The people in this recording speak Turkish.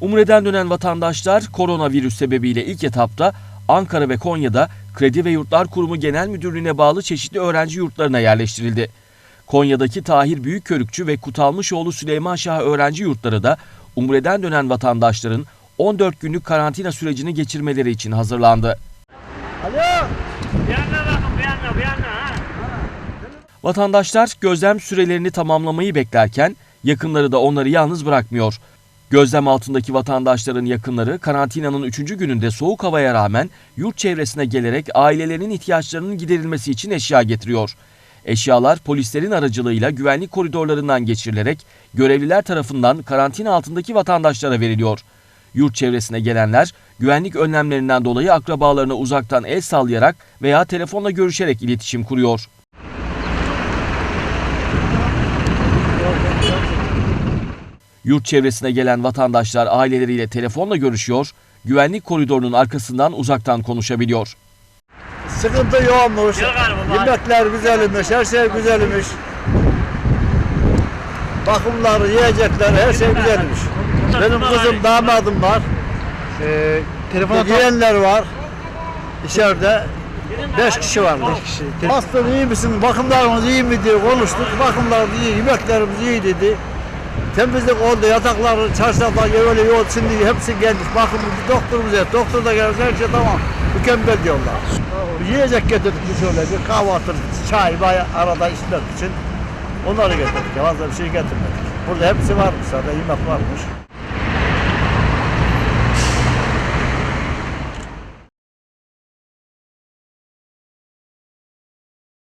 Umre'den dönen vatandaşlar koronavirüs sebebiyle ilk etapta Ankara ve Konya'da Kredi ve Yurtlar Kurumu Genel Müdürlüğü'ne bağlı çeşitli öğrenci yurtlarına yerleştirildi. Konya'daki Tahir Büyükkörükçü ve Kutalmışoğlu Süleyman Şah öğrenci yurtları da Umre'den dönen vatandaşların 14 günlük karantina sürecini geçirmeleri için hazırlandı. Bir yana bakın bir yana bir yana ha. Vatandaşlar gözlem sürelerini tamamlamayı beklerken yakınları da onları yalnız bırakmıyor. Gözlem altındaki vatandaşların yakınları karantinanın 3. gününde soğuk havaya rağmen yurt çevresine gelerek ailelerinin ihtiyaçlarının giderilmesi için eşya getiriyor. Eşyalar polislerin aracılığıyla güvenlik koridorlarından geçirilerek görevliler tarafından karantina altındaki vatandaşlara veriliyor. Yurt çevresine gelenler güvenlik önlemlerinden dolayı akrabalarına uzaktan el sallayarak veya telefonla görüşerek iletişim kuruyor. Yurt çevresine gelen vatandaşlar aileleriyle telefonla görüşüyor, güvenlik koridorunun arkasından uzaktan konuşabiliyor. Sıkıntı yoğunmuş. Yemekler güzelmiş, her şey güzelmiş. Bakımlar, yiyecekler, her şey güzelmiş. Benim kızım, damadım var. Ee, telefona Yeğenler var. İçeride beş kişi var. kişi. Te- Hastan iyi misin, bakımlarımız iyi mi diye konuştuk. Bakımlarımız iyi, yemeklerimiz iyi dedi. Temizlik oldu, yataklar, çarşaflar öyle yok. Şimdi hepsi gelmiş. Bakın bir doktorumuz yok. Doktor da gelmiş, her şey tamam. Mükemmel diyorlar. Yiyecek getirdik bir şöyle bir kahvaltı, çay, bay arada içmek için. Onları getirdik. Fazla bir şey getirmedik. Burada hepsi varmış zaten, yemek varmış.